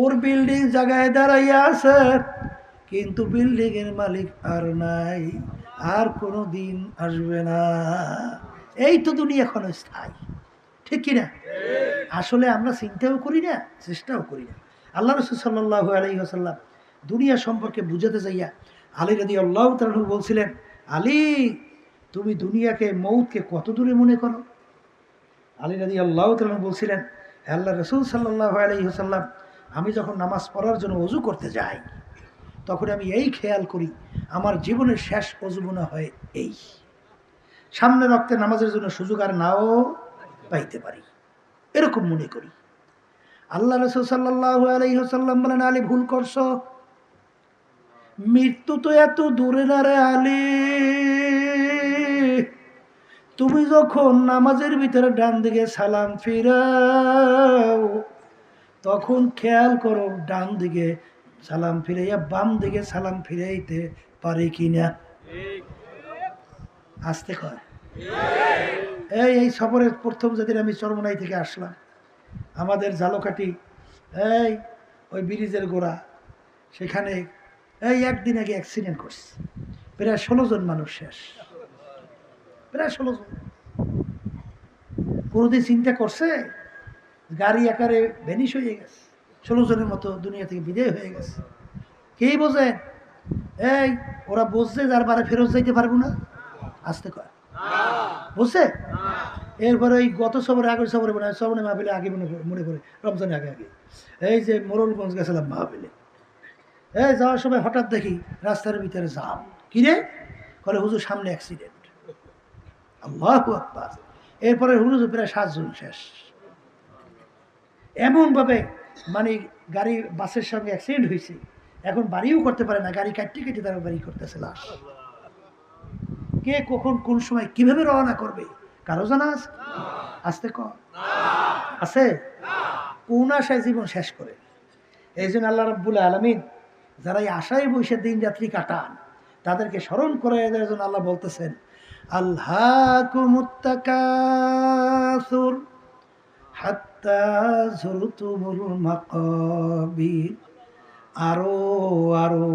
ওর building জায়গায় দাঁড়াইয়া আছে, কিন্তু বিল্ডিং এর মালিক আর নাই, আর কোনো দিন আসবে না। এই তো দুনিয়া এখন স্থায়ী, ঠিক কিনা? আসলে আমরা চিন্তাও করি না, চেষ্টাও করি না। আল্লাহ রসুল সাল্লাহ আলী আসাল্লাম দুনিয়া সম্পর্কে বুঝাতে যাইয়া আলী রাদি আল্লাহ তালু বলছিলেন, আলী, তুমি দুনিয়াকে মৌতকে কত দূরে মনে করো? আলী রাদি আল্লাহ তালু বলছিলেন, আল্লাহ রসুল সাল্লাহ আলী আসাল্লাম আমি যখন নামাজ পড়ার জন্য অজু করতে যাই, তখন আমি এই খেয়াল করি, আমার জীবনের শেষ অজু মনে হয় এই। সামনে রক্তে নামাজের জন্য সুযোগ আর নাও পাইতে পারি। এরকম মনে করি। আল্লাহ রসুল সাল্লাহ আলহিহসাল্লাম বলেন, আলী, ভুল করছ? মৃত্যু তো এত দূরে না রে আলী। তুমি যখন নামাজের ভিতরে ডান দিকে সালাম ফিরাও তখন খেয়াল করো ডান দিকে সালাম ফিরাইয়া, বাম দিকে সালাম ফিরাইতে পারে কিনা। আসতে কয় এই এই সফরের প্রথম যেদিন আমি চরমনাই থেকে আসলাম, আমাদের জালকাটি এই, ওই ব্রিজের গোড়া, সেখানে, এই একদিন আগে অ্যাক্সিডেন্ট করছে প্রায় ষোলো জন মানুষ শেষ। প্রায় ষোলো জন। কোনোদিন চিন্তা করছে? গাড়ি আকারে ভ্যানিশ হয়ে গেছে। ষোলো জনের মতো দুনিয়া থেকে বিদায় হয়ে গেছে। কে বোঝে এই, ওরা বুঝছে যার বারে ফেরত যাইতে পারব না। আসতে কয় বুঝছে? এরপরে ওই গত সবরে, আগের সবরে মনে হয় সবরে মাহফিলে আগে মনে মনে পড়ে, রমজানের আগে আগে। এই যে মোরলগঞ্জ গেছিলাম মাহফিলে। এই যাওয়ার সময় হঠাৎ দেখি রাস্তার ভিতরে জাম। কিরে বলে হুজুর সামনে অ্যাক্সিডেন্ট আল্লাহ এরপরে হুজুর প্রায় সাতজন শেষ। এমনভাবে মানে গাড়ি, বাসের সঙ্গে অ্যাক্সিডেন্ট হয়েছে। এখন বাড়িও করতে পারে না, গাড়ি কাটতে কেটে তারা বাড়ি করতেছে লাশ। কে কখন, কোন সময়, কীভাবে রওনা করবে? কারও জানা আছে? আসতে কম আছে? কোন আশায় জীবন শেষ করে? এই জন্য আল্লাহ রব্বুল আলমিন, যারা এই আশায় বসে দিন যাত্রী কাটান, তাদেরকে স্মরণ করে দেওয়ার জন্য আল্লাহ বলতেছেন আল্লাহ কুমুত্তাকাসুর আরও আরও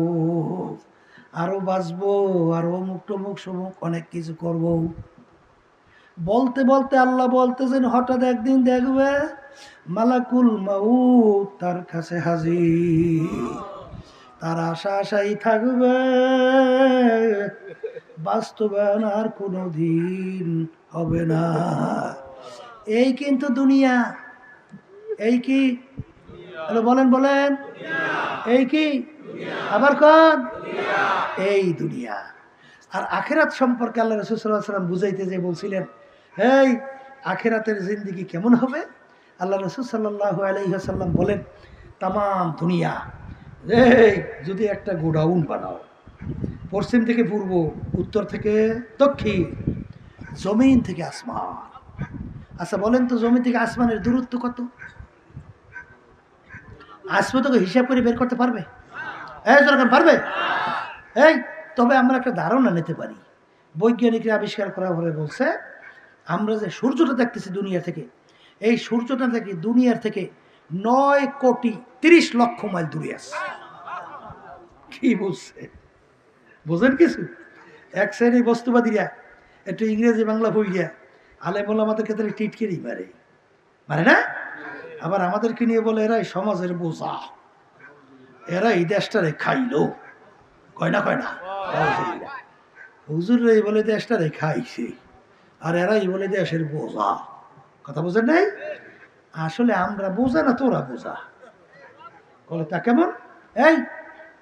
আরও বাঁচবো, আরও অমুক টমুক সমুক অনেক কিছু করব। বলতে বলতে আল্লাহ বলতেছেন, হঠাৎ একদিন দেখবে মালাকুল মাউত তার কাছে হাজির। তার আশা আশাই থাকবে, বাস্তবায়ন আর কোনো দিন হবে না। এই কিন্তু দুনিয়া। এই কি? হ্যালো, বলেন বলেন। এই কি? আবার কন? এই দুনিয়া। আর আখেরাত সম্পর্কে আল্লাহ রসুল্লাহ সাল্লাম বুঝাইতে যে বলছিলেন এই আখেরাতের জিন্দিগি কেমন হবে? আল্লাহ রসুল সাল্লাহ আলাইসাল্লাম বলেন তাম দুনিয়া। এই, যদি একটা গোডাউন বানাও, পশ্চিম থেকে পূর্ব, উত্তর থেকে দক্ষিণ, জমিন থেকে আসমান আচ্ছা বলেন তো, জমি থেকে আসমানের দূরত্ব কত? আসবে তোকে হিসাব করে বের করতে পারবে? এই পারবে? এই, তবে আমরা একটা ধারণা নিতে পারি। বৈজ্ঞানিকরা আবিষ্কার করা পরে বলছে, আমরা যে সূর্যটা দেখতেছি দুনিয়া থেকে, এই সূর্যটা থেকে দুনিয়ার থেকে নয় কোটি তিরিশ লক্ষ মাইল দূরে আছে। কি বলছে? বোঝেন কিছু? এক শ্রেণির বস্তুবাদীরা, একটু ইংরেজি বাংলা বইয়া আলে বলে আমাদেরকে তাহলে টিটকেরি মারে। মারে না? আবার আমাদেরকে নিয়ে বলে, এরাই সমাজের বোঝা। এরা এই দেশটারে খাইলো। কয় না কয় না? এই বলে দেশটারে খাইছে। আর এরাই বলে দেশের বোঝা। কথা বোঝেন নাই? আসলে আমরা বোঝা না, তোরা বোঝা। বলে, তা কেমন? এই,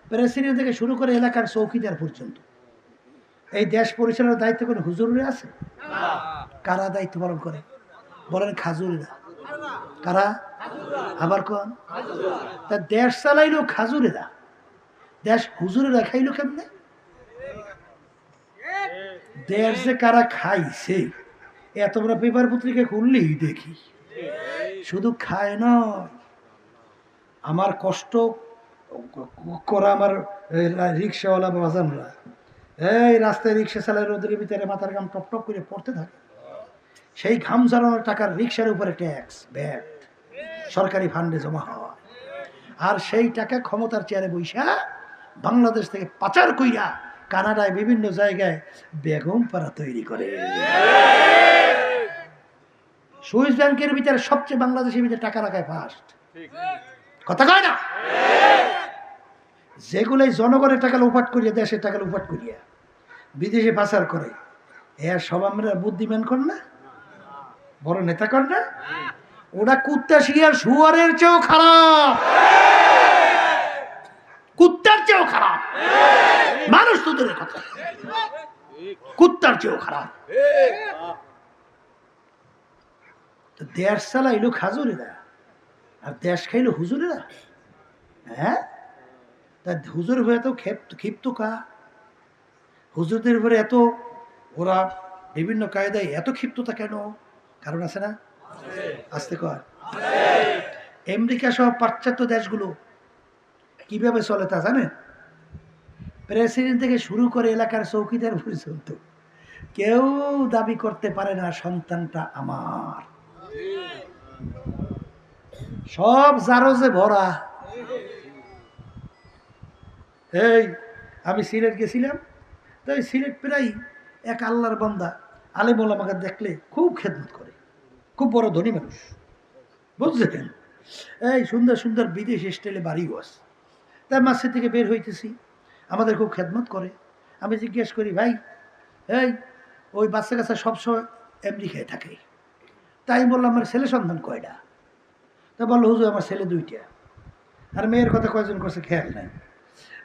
প্রেসিডেন্ট থেকে শুরু করে এলাকার চৌকিদার পর্যন্ত। এই দেশ পরিচালনার দায়িত্ব কোনো হুজুরে আছে? কারা দায়িত্ব পালন করে? বলেন খাজুরেরা। কারা? আবার কোন? তা দেশ চালাইলো খাজুরেরা। দেশ হুজুরেরা খাইলো কেমনে? দেশ যে কারা খাইছে এত বড় পেপার পত্রিকা খুললেই দেখি। শুধু খায় নয়, আমার কষ্ট করা আমার রিক্সাওয়ালা বাজানরা, এই রাস্তায় রিক্সা চালায় রোদের ভিতরে মাথার গাম টপ টপ করে পড়তে থাকে। সেই ঘাম ঝরানোর টাকার রিক্সার উপরে ট্যাক্স ব্যাট সরকারি ফান্ডে জমা হওয়া। আর সেই টাকা ক্ষমতার চেয়ারে বৈশা বাংলাদেশ থেকে পাচার কইরা কানাডায় বিভিন্ন জায়গায় বেগম পাড়া তৈরি করে। সুইস ব্যাংকের ভিতরে সবচেয়ে বাংলাদেশের ভিতরে টাকা রাখায় ফার্স্ট কথা কয় না? যেগুলো জনগণের টাকা লোপাট করিয়া, দেশের টাকা লোপাট করিয়া, বিদেশে পাচার করে, এর সব আমরা বুদ্ধিমান কর না বড় নেতা কর না ওরা কুত্তা শিয়ার শুয়ারের চেয়েও খারাপ। কুত্তার চেয়েও খারাপ। মানুষ তো দূরের কথা। কুত্তার চেয়েও খারাপ। দেশ চালাইলো খাজুরেরা। আর দেশ খাইলো হুজুরেরা। হ্যাঁ? তা হুজুর হয়ে এত ক্ষেপ- ক্ষিপ্ত কা হুজুরদের উপরে এত ওরা বিভিন্ন কায়দায় এত ক্ষিপ্ততা কেন? কারণ আছে না? আসতে কর। আমেরিকা সহ পাশ্চাত্য দেশগুলো কীভাবে চলে তা জানেন? প্রেসিডেন্ট থেকে শুরু করে এলাকার চৌকিদার পর্যন্ত। কেউ দাবি করতে পারে না, সন্তানটা আমার। সব জারজে ভরা। এই, আমি সিলেট গেছিলাম। তো সিলেট প্রায় এক আল্লাহর বান্দা। আলিমুল আমাকে দেখলে খুব খেদমত করে। খুব বড় ধনী মানুষ। বুঝলেন? এই সুন্দর সুন্দর বিদেশ স্টাইলে বাড়িও আছে তাই মাসে থেকে বের হইতেছি। আমাদের খুব খেদমত করে। আমি জিজ্ঞেস করি, ভাই, এই, ওই বাচ্চা কাচ্চা সবসময় এমনি খেয়ে থাকে? তাই বললাম, আমার ছেলে সন্তান কয়টা? তা বলল, হুজুর, আমার ছেলে দুইটা। আর মেয়ের কথা কয়জন করছে খেয়াল নাই।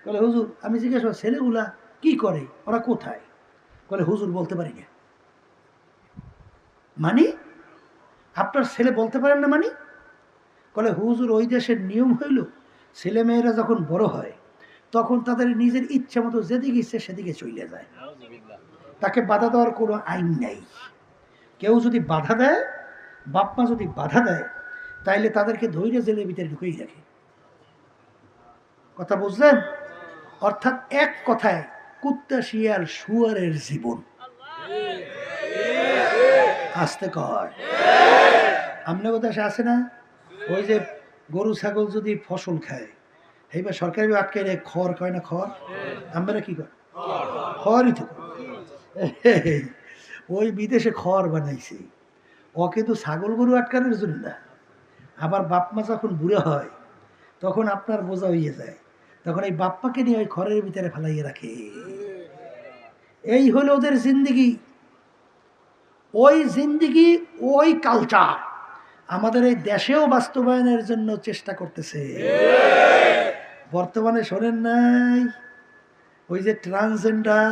বলে, হুজুর, আমি জিজ্ঞেস ছেলেগুলা কি করে? ওরা কোথায়? বলে, হুজুর, বলতে পারি না। মানে? আপনার ছেলে বলতে পারেন না মানে? বলে, হুজুর, ওই দেশের নিয়ম হইল ছেলে মেয়েরা যখন বড় হয়, তখন তাদের নিজের ইচ্ছা মতো যেদিকে ইচ্ছে সেদিকে চলে যায়। তাকে বাধা দেওয়ার কোনো আইন নেই। কেউ যদি বাধা দেয় বাপমা যদি বাধা দেয়, তাইলে তাদেরকে ধৈর্য জেলের ভিতরে ঢুকেই রাখে। কথা বুঝলেন? অর্থাৎ এক কথায় কুত্তা শিয়াল শুয়ারের জীবন। আসতে কর আপনার দেশে আছে না? ওই যে গরু, ছাগল যদি ফসল খায়, এইবার সরকারি আটকে রে খড় কয় না খড়? আমরা কি কর খড়ই তো ওই বিদেশে খড় বানাইছে। ও কিন্তু ছাগল গরু আটকানোর জন্য না। আবার বাপ মা যখন বুড়ো হয়, তখন আপনার বোঝা হইয়ে যায়। তখন এই বাপ্পাকে নিয়ে ওই খড়ের ভিতরে ফেলাইয়ে রাখে। এই হলো ওদের জিন্দিগি। ওই জিন্দিগি, ওই কালচার আমাদের এই দেশেও বাস্তবায়নের জন্য চেষ্টা করতেছে। বর্তমানে শোনেন নাই, ওই যে ট্রান্সজেন্ডার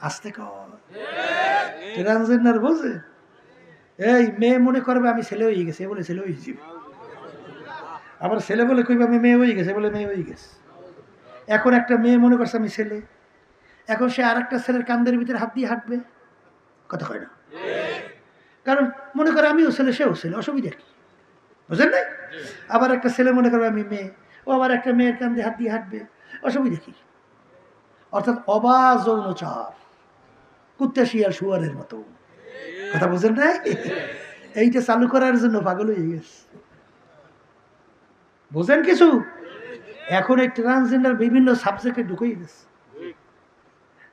আসতে কর। ট্রান্সজেন্ডার বোঝে এই মেয়ে মনে করবে আমি ছেলে হয়ে গেছে বলে ছেলে হয়ে যাবে। আবার ছেলে বলে কইবে আমি মেয়ে হয়ে গেছে বলে মেয়ে হয়ে গেছে। এখন একটা মেয়ে মনে করছে আমি ছেলে। এখন সে আর একটা ছেলের কান্দের ভিতরে হাত দিয়ে হাঁটবে। কথা কয় না। কারণ মনে করে আমিও ছেলে সেও ছেলে অসুবিধা কি? বুঝলেন নাই? আবার একটা ছেলে মনে করবে আমি মেয়ে ও আবার একটা মেয়ের কান্দে হাত দিয়ে হাঁটবে অসুবিধা কি? অর্থাৎ অবাধ যৌনচার কুত্তা শিয়াল শুয়ারের মতো। কথা বুঝলেন না এইটা চালু করার জন্য পাগল হয়ে গেছে। বুঝেন কিছু? এখন এই ট্রান্সজেন্ডার বিভিন্ন সাবজেক্টে ঢুকেই গেছে।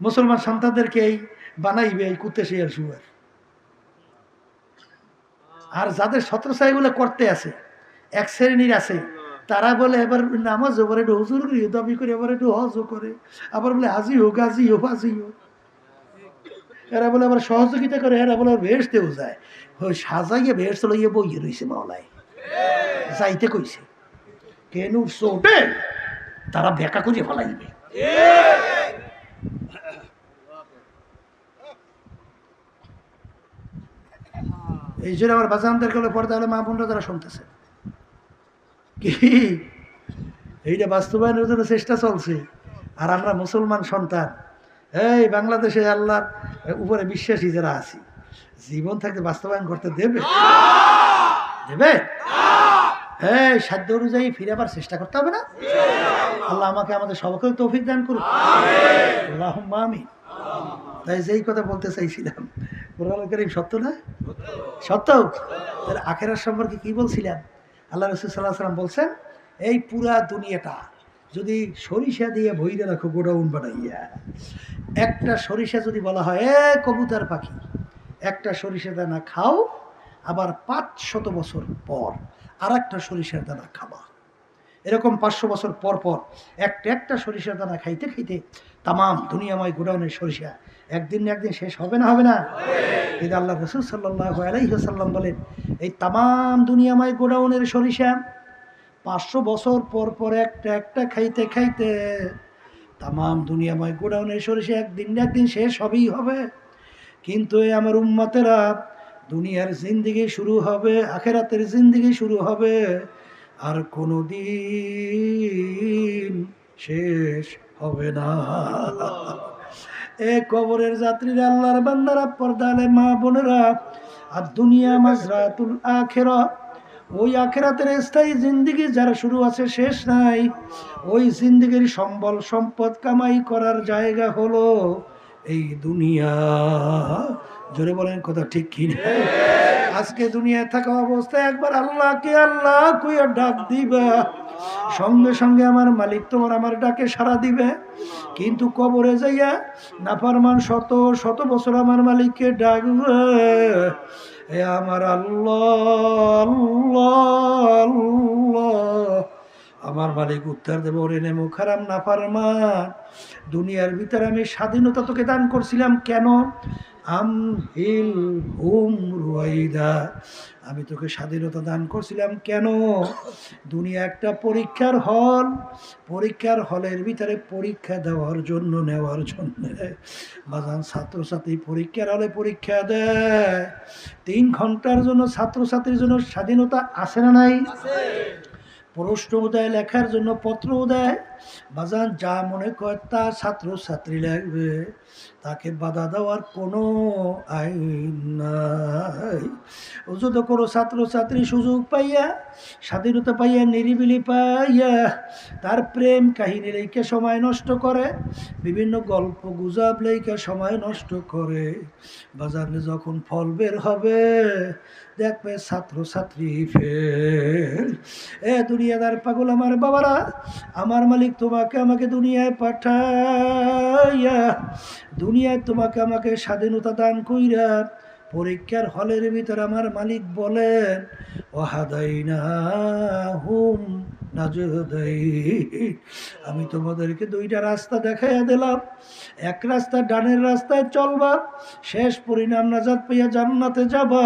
মুসলমান সন্তানদেরকে এই বানাইবে এই কুত্তে শিয়াল শুয়ার। আর যাদের ছত্রছায়া এগুলো করতে আছে, এক শ্রেণির আছে, তারা বলে, এবার নামাজ করে একটু হুজুর করি দাবি করে এবার একটু হজও করে। আবার বলে, হাজি হোক গাজি হোক, হাজি হোক। এরা বলে, আবার সহযোগিতা করে। এরা বলে ভেসতেও যায়। ওই সাজাইয়ে ভেস লইয়ে বইয়ে রয়েছে মাওলায়। যাইতে কইছে। কেন চোটে তারা বেকা করে ফেলাইবে। এই জন্য আমার বাজানদের গেলে পর্দা হলে মা বোনরা তারা শুনতেছে। কি? এইটা বাস্তবায়নের জন্য চেষ্টা চলছে। আর আমরা মুসলমান সন্তান। এই বাংলাদেশে আল্লাহর উপরে বিশ্বাসী যারা আছি, জীবন থাকতে বাস্তবায়ন করতে দেবে? দেবে? হ্যাঁ সাধ্য অনুযায়ী ফিরে আবার চেষ্টা করতে হবে না? আল্লাহ আমাকে আমাদের সবাইকে তৌফিক দান করুক। আল্লাহ আমি তাই যেই কথা বলতে চাইছিলাম করিম সত্য না? সত্য তাহলে আখেরার সম্পর্কে কি বলছিলাম আল্লাহ রসুল সাল্লাহ সাল্লাম বলছেন, এই পুরা দুনিয়াটা যদি সরিষা দিয়ে ভইরে রাখো, গোডাউন বানাইয়া, একটা সরিষা যদি বলা হয়, এ কবুতার পাখি, একটা সরিষা দানা খাও, আবার পাঁচ শত বছর পর আর একটা সরিষার দানা খাবা। এরকম পাঁচশো বছর পর পর একটা একটা সরিষা দানা খাইতে খাইতে তামাম দুনিয়াময় গোডাউনের সরিষা একদিন না একদিন শেষ হবে না হবে না? কিন্তু আল্লাহ রসুল সাল্লাহ আলাইসাল্লাম বলেন এই তামাম দুনিয়াময় গোডাউনের সরিষা পাঁচশো বছর পর পর একটা একটা খাইতে খাইতে তামাম দুনিয়াময় গোডাউনের সরিষা একদিন না একদিন শেষ হবেই হবে। কিন্তু এই আমার উম্মতেরা দুনিয়ার জিন্দিগি শুরু হবে আখেরাতের জিন্দিগি শুরু হবে। আর কোনো দিন শেষ হবে না। এ কবরের যাত্রীরা আল্লাহর বান্দারা, পর্দালে মা বোনেরা, আর দুনিয়া মাজরাতুল আখেরা। ওই আখেরাতের স্থায়ী জিন্দিগি যারা শুরু আছে, শেষ নাই। ওই জিন্দিগির সম্বল সম্পদ কামাই করার জায়গা হলো এই দুনিয়া। জোরে বলেন, কথা ঠিক কি না? আজকে দুনিয়ায় থাকা অবস্থায় একবার আল্লাহকে আল্লাহ কুইয়া ডাক দিবা। সঙ্গে সঙ্গে আমার মালিক তোমার আমার ডাকে সাড়া দিবে। কিন্তু কবরে যাইয়া নাফারমান শত শত বছর আমার মালিককে ডাকবে। এ আমার আল্লাহ আমার মালিক উত্তর দেব, ওরে নে মুখারাম নাফারমান। দুনিয়ার ভিতরে আমি স্বাধীনতা তোকে দান করছিলাম কেন? আম হিল হুম রুয়াইদা। আমি তোকে স্বাধীনতা দান করছিলাম কেন? দুনিয়া একটা পরীক্ষার হল। পরীক্ষার হলের ভিতরে পরীক্ষা দেওয়ার জন্য নেওয়ার জন্য। বাজান ছাত্রছাত্রী পরীক্ষার হলে পরীক্ষা দেয় তিন ঘণ্টার জন্য ছাত্রছাত্রীর জন্য স্বাধীনতা আছে না নাই? প্রশ্ন দেয় লেখার জন্য পত্র দেয়। বাজান যা মনে করে তা ছাত্রছাত্রী লাগবে। তাকে বাধা দেওয়ার কোনো আইন নাই। যত কোনো ছাত্রছাত্রী সুযোগ পাইয়া, স্বাধীনতা পাইয়া, নিরিবিলি পাইয়া তার প্রেম কাহিনী লেখে সময় নষ্ট করে, বিভিন্ন গল্প গুজব লেখে সময় নষ্ট করে। বাজারে যখন ফল বের হবে, দেখবে ছাত্রছাত্রী ফের, এ দুনিয়াদার পাগল আমার বাবারা, আমার মালিক তোমাকে আমাকে দুনিয়ায় পাঠাইয়া দুনিয়ায় তোমাকে আমাকে স্বাধীনতা দান কইরা পরীক্ষার হলের ভিতর আমার মালিক বলেন আমি তোমাদেরকে দুইটা রাস্তা দেখাইয়া দিলাম। এক রাস্তা ডানের রাস্তায় চলবা, শেষ পরিণাম নাজাদ পাইয়া জান্নাতে যাবা।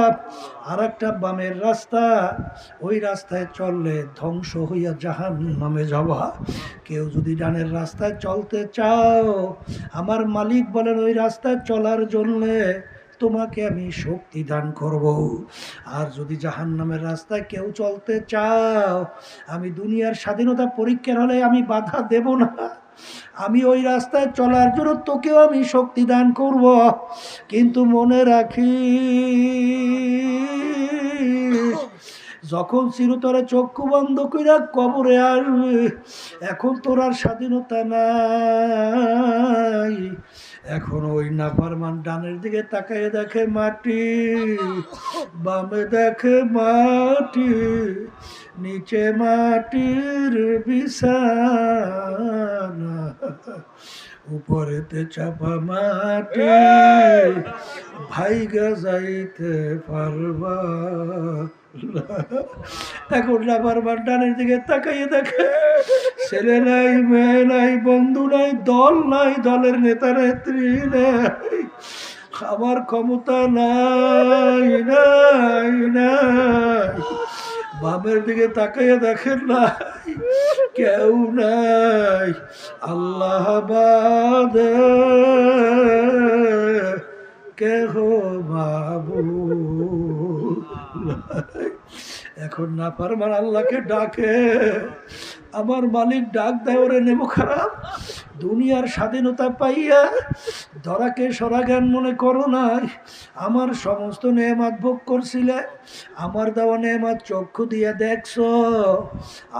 আর একটা বামের রাস্তা, ওই রাস্তায় চললে ধ্বংস হইয়া জাহান নামে যাবা। কেউ যদি ডানের রাস্তায় চলতে চাও, আমার মালিক বলেন, ওই রাস্তায় চলার জন্যে তোমাকে আমি শক্তি দান করব। আর যদি জাহান নামের রাস্তায় কেউ চলতে চাও, আমি দুনিয়ার স্বাধীনতা পরীক্ষার হলে আমি বাধা দেব না। আমি ওই রাস্তায় চলার জন্য তোকেও আমি শক্তি দান করব। কিন্তু মনে রাখি যখন চিরতরে চক্ষু বন্ধ কইরা কবরে আসবে, এখন তোর আর স্বাধীনতা নাই। এখন ওই নাফারমান ডানের দিকে তাকায় দেখে মাটি বামে দেখে মাটি নিচে মাটির বিছানা। উপরেতে চাপা মাটি ভাইগা যাইতে পারবা এখন আবার ডানের দিকে তাকাইয়ে দেখে ছেলে নাই মেয়ে নাই বন্ধু নাই দল নাই দলের নেতা নেত্রী নাই আমার ক্ষমতা নাই নাই নাই। বামের দিকে তাকাইয়া দেখেন না। কেউ নাই। আল্লাহ কেহ বাবু এখন না পারমান আল্লাহকে ডাকে। আমার মালিক ডাক দেয়, ওরে নেব খারাপ। দুনিয়ার স্বাধীনতা পাইয়া ধরাকে সরাজ্ঞান মনে করো নাই। আমার সমস্ত নেমাত ভোগ করছিলে, আমার দেওয়া নেমাত চক্ষু দিয়া দেখছ,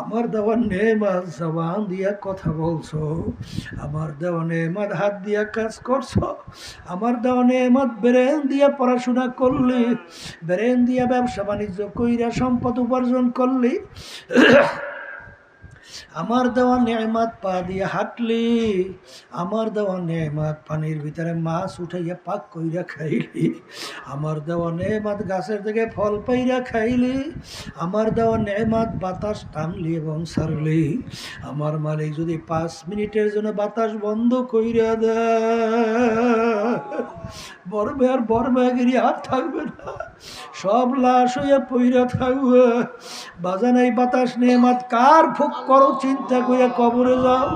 আমার দেওয়া নেমাত জবান দিয়া কথা বলছো, আমার দেওয়া নেমাত হাত দিয়া কাজ করছ, আমার দেওয়া নেমাত ব্রেন দিয়া পড়াশোনা করলি, ব্রেন দিয়া ব্যবসা বাণিজ্য কইরা সম্পদ উপার্জন করলি। আমার দেওয়া নেমাত পা দিয়ে হাঁটলি, আমার দেওয়া নেমাত পানির ভিতরে মাছ উঠাইয়া পাক কইরা খাইলি, আমার দেওয়া নেমাত গাছের থেকে ফল পাইরা খাইলি, আমার দেওয়া নেমাত বাতাস টানলি এবং সারলি, আমার মালিক যদি পাঁচ মিনিটের জন্য বাতাস বন্ধ কইরা দেয়। বরবে আর বরবাগিরি আর থাকবে না। সব লাশ হইয়া পইরা থাকবে। বাজান এই বাতাস নেমাত কার ভোগ করো চিন্তা কইয়া কবরে যাও।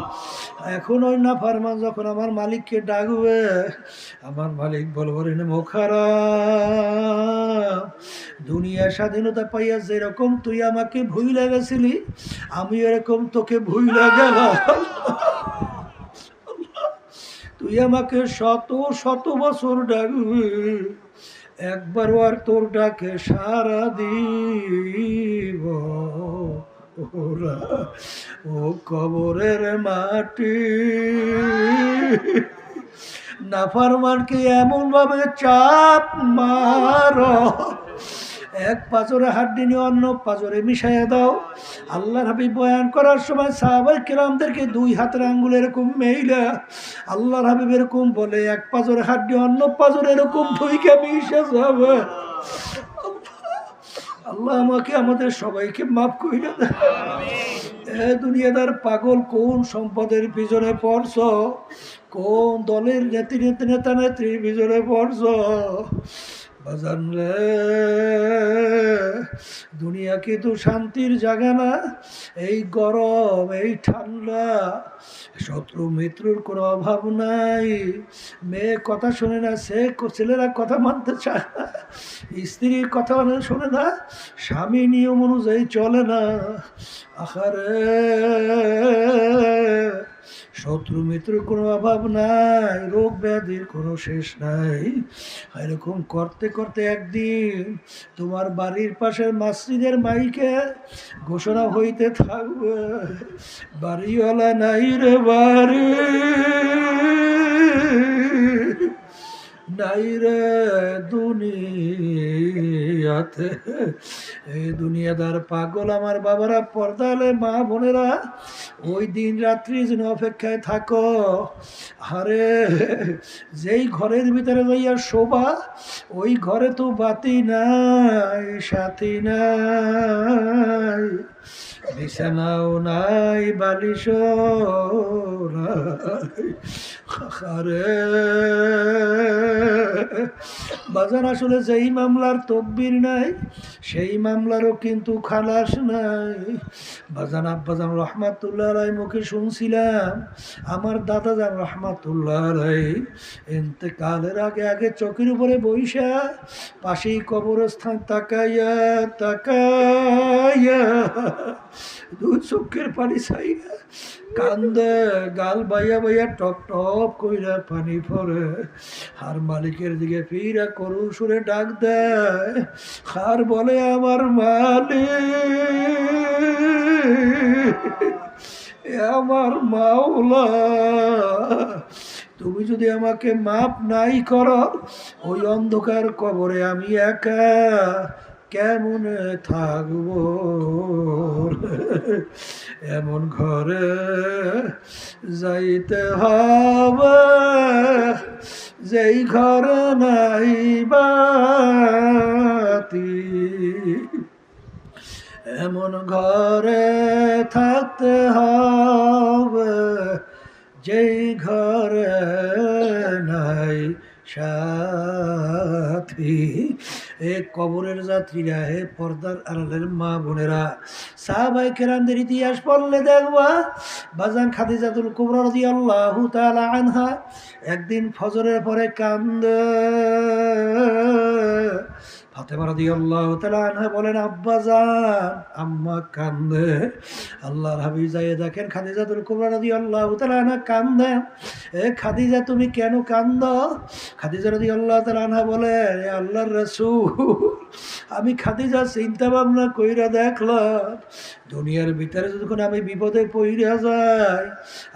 এখন ওই না ফারমান যখন আমার মালিককে ডাকবে, আমার মালিক বলব রে মোখারা দুনিয়া স্বাধীনতা পাইয়া যেরকম তুই আমাকে ভুইলা গেছিলি, আমি এরকম তোকে ভুইলা গেলাম। তুই আমাকে শত শত বছর ডাকবি। একবারও আর তোর ডাকে সারা দিব। ও কবরের মাটি। নাফারমানকে এমন ভাবে চাপ মার। এক পাজরে হাড্ডি নিয়ে অন্য পাজরে মিশাইয়া দাও। আল্লাহর হাবিব বয়ান করার সময় সাহাবাই কিরামদেরকে দুই হাতের আঙ্গুল এরকম মেইলা, আল্লাহর হাবিব এরকম বলে, এক পাজরে হাড্ডি, অন্য পাজরে এরকম ধুইকে মিশে যাবে। আল্লাহ আমাকে, আমাদের সবাইকে মাফ কইরা দেয় এ দুনিয়াদার পাগল, কোন সম্পদের পিছনে পড়ছ? কোন দলের নেত্রী নেতা নেতা নেত্রীর পিছনে পড়ছ? বাজান রে দুনিয়া কিন্তু শান্তির জায়গা না? এই গরম, এই ঠান্ডা, শত্রু মিত্রুর কোনো অভাব নাই। মেয়ে কথা শোনে না, সে ছেলেরা কথা মানতে চায় না। স্ত্রীর কথা শোনে না, স্বামী নিয়ম অনুযায়ী চলে না। আহারে শত্রু মিত্র কোনো অভাব নাই, রোগ ব্যাধির কোনো শেষ নাই। এরকম করতে করতে একদিন তোমার বাড়ির পাশের মাসিদের মাইকে ঘোষণা হইতে থাকবে, বাড়িওয়ালা নাই রে বাড়ি। নাই রে দুনিয়াতে। এই দুনিয়াদার পাগল আমার বাবারা, পর্দালে মা বোনেরা, ওই দিন রাত্রি যেন অপেক্ষায় থাকো। আরে, যেই ঘরের ভিতরে যাইয়া শোভা ওই ঘরে তো বাতি নাই, সাথী নাই। বিছানাও নাই বালিশ আরে। বাজার আসলে যেই মামলার তকবির নাই, সেই মামলারও কিন্তু খালাস নাই। বাজান আব্বাজান রহমাতুল্লাহ রায় মুখে শুনছিলাম, আমার দাদা যান রহমাতুল্লাহ রায় এতেকালের আগে আগে চকির উপরে বৈশা, পাশেই কবরস্থান তাকাইয়া তাকাইয়া দুই চোখের পানি চাইয়া কান্দে, গাল বাইয়া বাইয়া টপ টপ কইরা পানি পরে আর মালিকের দিকে ফিরা করু সুরে ডাক দেয়, আর বলে, আমার মালিক আমার মাওলা, তুমি যদি আমাকে মাপ নাই করো, ওই অন্ধকার কবরে আমি একা কেমন থাকব? এমন ঘরে যাইতে হবে, যেই ঘরে নাই বাতি। এমন ঘরে থাকতে হবে, যেই ঘরে নাই সাথী। এ কবরের যাত্রীরা, হে পর্দার আড়ালের মা বোনেরা সাহাবাই কেরামদের ইতিহাস পড়লে দেখবা, বাজান খাদিজাতুল কুবরা রাদিয়াল্লাহু তাআলা আনহা একদিন ফজরের পরে কান্দে। বলেন, আব্বা আম্মা কান্দে। যাইয়ে দেখেন কান্দে। এ খাদিজা, তুমি খাদিজা বলে আমি খাদিজা চিন্তা ভাবনা কইরা দেখলাম, দুনিয়ার ভিতরে যখন আমি বিপদে পইরা যাই,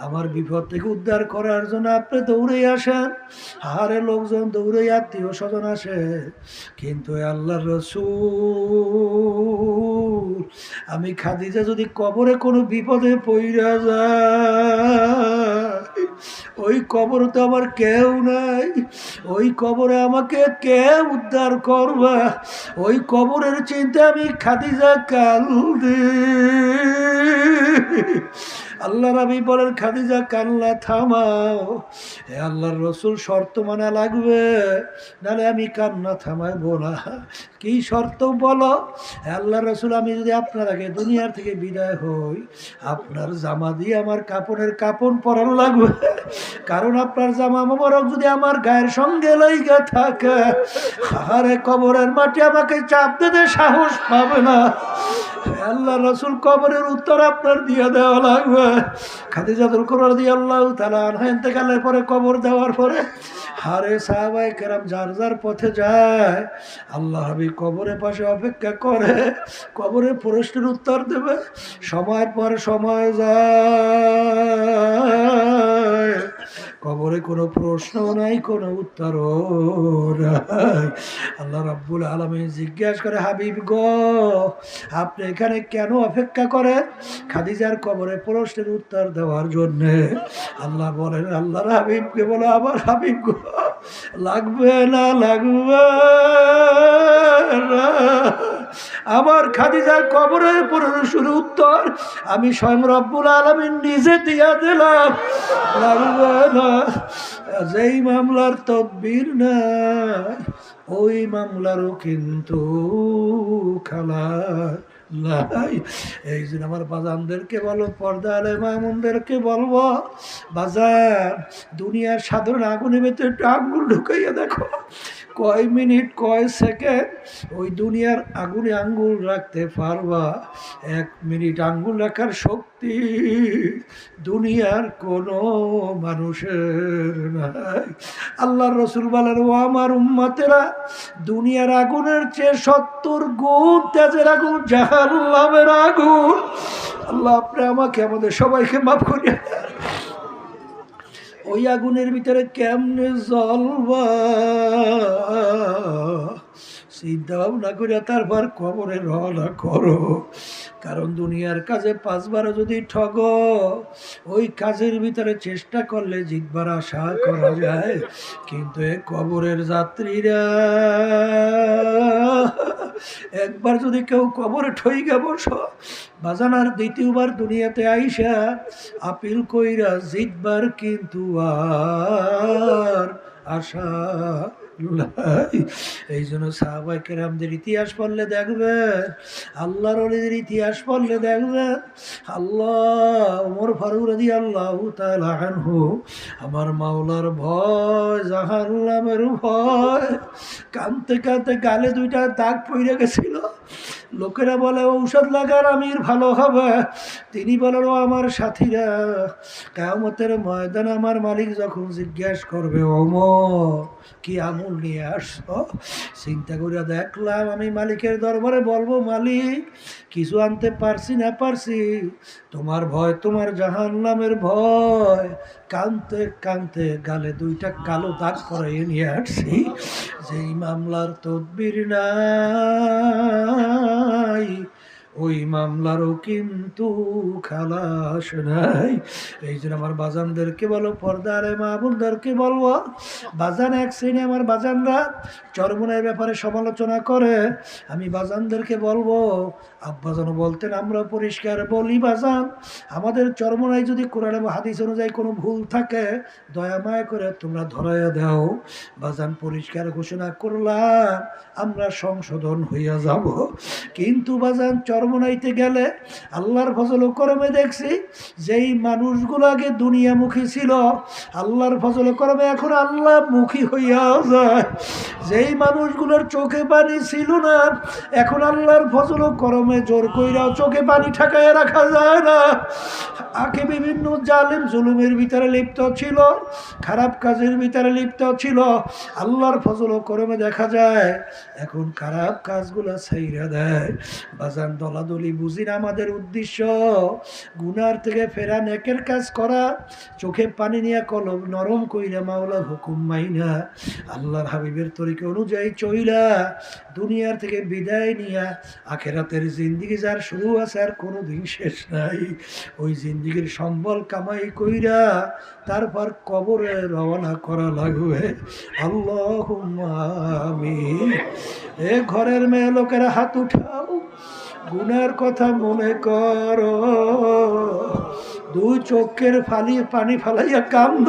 আমার বিপদ থেকে উদ্ধার করার জন্য আপনি দৌড়ে আসেন। হারে লোকজন দৌড়ে আত্মীয় স্বজন আসে। কিন্তু এ আল্লাহর রসুল। আমি খাদিজা যদি কবরে কোনো বিপদে পইরা যায়, ওই কবরে তো আমার কেউ নাই, ওই কবরে আমাকে কে উদ্ধার করবা, ওই কবরের চিন্তা আমি খাদিজা কালদে আল্লাহ রাবি বলেন, খাদিজা, কান্না থামাও। হে আল্লাহর রসুল, শর্ত মানা লাগবে। নাহলে আমি কান্না থামাইবো না। কি শর্ত বলো? আল্লাহ রসুল, আমি যদি আপনার আগে দুনিয়ার থেকে বিদায় হই, আপনার জামা দিয়ে আমার কাপড়ের কাপড় পরানো লাগবে। কারণ আপনার জামা মোবারক যদি আমার গায়ের সঙ্গে লাইগা থাকে আরে কবরের মাটি আমাকে চাপ দিতে সাহস পাবে না। আল্লাহ রসুল কবরের উত্তর আপনার দিয়ে দেওয়া লাগবে। খাদিজাতুল কোরআন দিয়ে আল্লাহ তালা ইন্তেকালের পরে কবর দেওয়ার পরে, হারে সাহাবাই কেরাম যার যার পথে যায়, আল্লাহ হাবি কবরের পাশে অপেক্ষা করে, কবরে প্রশ্নের উত্তর দেবে। সময়ের পর সময় যায়। কবরে কোনো প্রশ্ন নাই, কোনো উত্তরও নাই আল্লাহ রাব্বুল আলমী জিজ্ঞাসা করে, হাবিব গ, আপনি এখানে কেন অপেক্ষা করেন খাদিজার কবরে প্রশ্নের উত্তর দেওয়ার জন্যে আল্লাহ বলেন আল্লাহর হাবিবকে বলে আবার হাবিব গো, লাগবে না লাগবে না। আমার খাদিজার কবরের শুরু উত্তর, আমি স্বয়ং রব্বুল আলমিন নিজে দিয়া দিলাম। যেই মামলার তদ্বির নাই, ওই মামলারও কিন্তু খালা এই জন্য আমার বাজানদেরকে বলো পর্দা আলে মামুনদেরকে বলব বাজার দুনিয়ার সাধারণ আগুনের ভেতরে একটু আঙ্গুল ঢুকাইয়া দেখো। কয় মিনিট, কয় সেকেন্ড? ওই দুনিয়ার আগুনে আঙ্গুল রাখতে পারবা। এক মিনিট আঙ্গুল রাখার শক্তি দুনিয়ার কোনো মানুষের নাই। আল্লাহর রসুল বলেন, ও আমার উম্মাতেরা, দুনিয়ার আগুনের চেয়ে সত্তর গুণ তেজের আগুন, জাহান্নামের আগুন। আল্লাহ, আপনি আমাকে, আমাদের সবাইকে মাফ করিয়া। ওই আগুনের ভিতরে কেমনে জলবা চিন্তা ভাবনা করে তারপর কবরে রওনা করো। কারণ দুনিয়ার কাজে পাঁচবার যদি ঠগ, ওই কাজের ভিতরে চেষ্টা করলে জিতবার আশা করা যায় কিন্তু এ কবরের যাত্রীরা, একবার যদি কেউ কবরে ঠইগা বস, বাজানার দ্বিতীয়বার দুনিয়াতে আইসা আপিল কইরা জিতবার কিন্তু আর আশা। এই জন্য সাহাবাই কেরামদের ইতিহাস পড়লে দেখবে, আল্লাহর অলিদের ইতিহাস পড়লে দেখবে, আল্লাহ ওমর ফারুক রাজি আল্লাহ আনহু আমার মাওলার ভয়, জাহান্নামের ভয় কানতে কানতে গালে দুইটা দাগ পড়ে গেছিল। লোকেরা বলে, ঔষধ লাগার আমির, ভালো হবে। তিনি বলেন আমার সাথীরা কেমতের ময়দান আমার মালিক যখন জিজ্ঞেস করবে অমর কি আমুল নিয়ে আসছো চিন্তা করে দেখলাম আমি মালিকের দরবারে বলব, মালিক, কিছু আনতে পারছি না পারছি। তোমার ভয়, তোমার জাহান নামের ভয়। কানতে কানতে গালে দুইটা কালো দাগ করাইয়ে নিয়ে আসছি। যেই মামলার তদবির নাই। ওই মামলারও কিন্তু খালাস নাই। এই জন্য আমার বাজানদেরকে বলো, পর্দারে মা বোনদেরকে বলব, বাজান এক শ্রেণি আমার বাজানরা চরমনের ব্যাপারে সমালোচনা করে। আমি বাজানদেরকে বলব আব্বাজানও বলতেন আমরা পরিষ্কার বলি বাজান, আমাদের চরমনায় যদি কোরআন হাদিস অনুযায়ী কোনো ভুল থাকে, দয়া মায়া করে তোমরা ধরাইয়া দাও। বাজান পরিষ্কার ঘোষণা করলাম, আমরা সংশোধন হইয়া যাব। কিন্তু বাজান চরমনাইতে গেলে আল্লাহর ফজল করমে দেখছি, যেই মানুষগুলো আগে দুনিয়ামুখী ছিল, আল্লাহর ফজল করমে এখন আল্লাহ মুখী হইয়া যায়। যেই মানুষগুলোর চোখে পানি ছিল না, এখন আল্লাহর ফজল করমে জোর কইরাও চোখে পানি ঠাকায় রাখা যায় না। আগে বিভিন্ন জালেম জুলুমের ভিতরে লিপ্ত ছিল, খারাপ কাজের ভিতরে লিপ্ত ছিল, আল্লাহর ফজল করমে দেখা যায়। এখন খারাপ কাজগুলো ছাইরা দেয় বাজান দল দলাদলি বুঝি না আমাদের উদ্দেশ্য। গুনার থেকে ফেরা নেকের কাজ করা। চোখে পানি নিয়ে কলম নরম কইরা মাওলা হুকুম মাইনা। আল্লাহর হাবিবের তরিকে অনুযায়ী চইলা দুনিয়ার থেকে বিদায় নিয়া আখেরাতের জিন্দিগি যার শুরু আছে আর কোনো দিন শেষ নাই। ওই জিন্দিগির সম্বল কামাই কইরা তারপর কবরে রওনা করা লাগবে। আল্লাহ এ ঘরের মেয়ে লোকেরা হাত উঠাও। গুনার কথা মনে কর। দু চোখের ফালি পানি ফালাইয়া কান্দ।